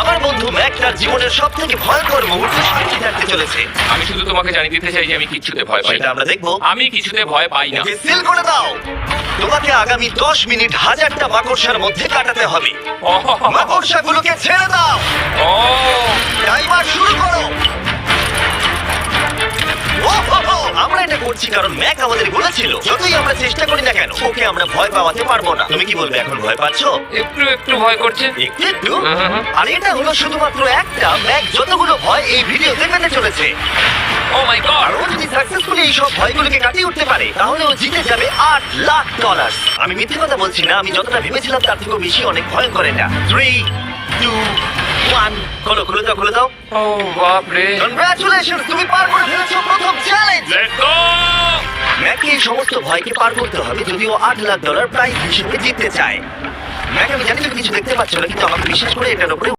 আমার বন্ধু ম্যাক তার জীবনের সব থেকে ভয়ঙ্কর মুহূর্তে সাক্ষী থাকতে চলেছে। আমি শুধু তোমাকে জানিয়ে দিতে চাই যে আমি কিছুতে ভয় পাই সেটা না আমরা দেখব। আমি কিছুতে ভয় পাই না। ওকে সিল করে দাও। তোমাকে আগামী দশ মিনিট হাজারটা মাকড়সার মধ্যে কাটাতে হবে। মাকড়সাগুলোকে ছেড়ে দাও। ও, করছি কারণ ম্যাক আমাদের বলেছিল যতই আমরা চেষ্টা করি না কেন ওকে আমরা ভয় পাওয়াতে পারব না। তুমি কি বলবে এখন ভয় পাচ্ছো? একটু একটু ভয় করছে। একটু একটু? আর এটা হলো শুধুমাত্র একটা ম্যাক যতগুলো ভয় এই ভিডিওতে পেতে চলেছে। ও মাই গড ও যদি সাকসেসফুলি এই সব ভয়গুলোকে কাটিয়ে উঠতে পারে তাহলে ও জিতে যাবে আট লাখ ডলার আমি মিথ্যে কথা বলছি না আমি যতটা ভেবেছিলাম তার থেকেও বেশি অনেক ভয়ঙ্কর এটা। থ্রি টু ওয়ান খোলো খুলে দাও খুলে দাও। ও বাপ রে কনগ্রাচুলেশন তুমি পার করে ফেলেছো প্রথম চ্যালেঞ্জ লেটস গো এই সমস্ত ভয়কে পার করতে হবে যদিও আট লাখ ডলার প্রাইজ হিসেবে জিততে চায়। ম্যাডাম জানি তুমি কিছু দেখতে পাচ্ছ না, কিন্তু আমাকে বিশ্বাস করে এটার উপরে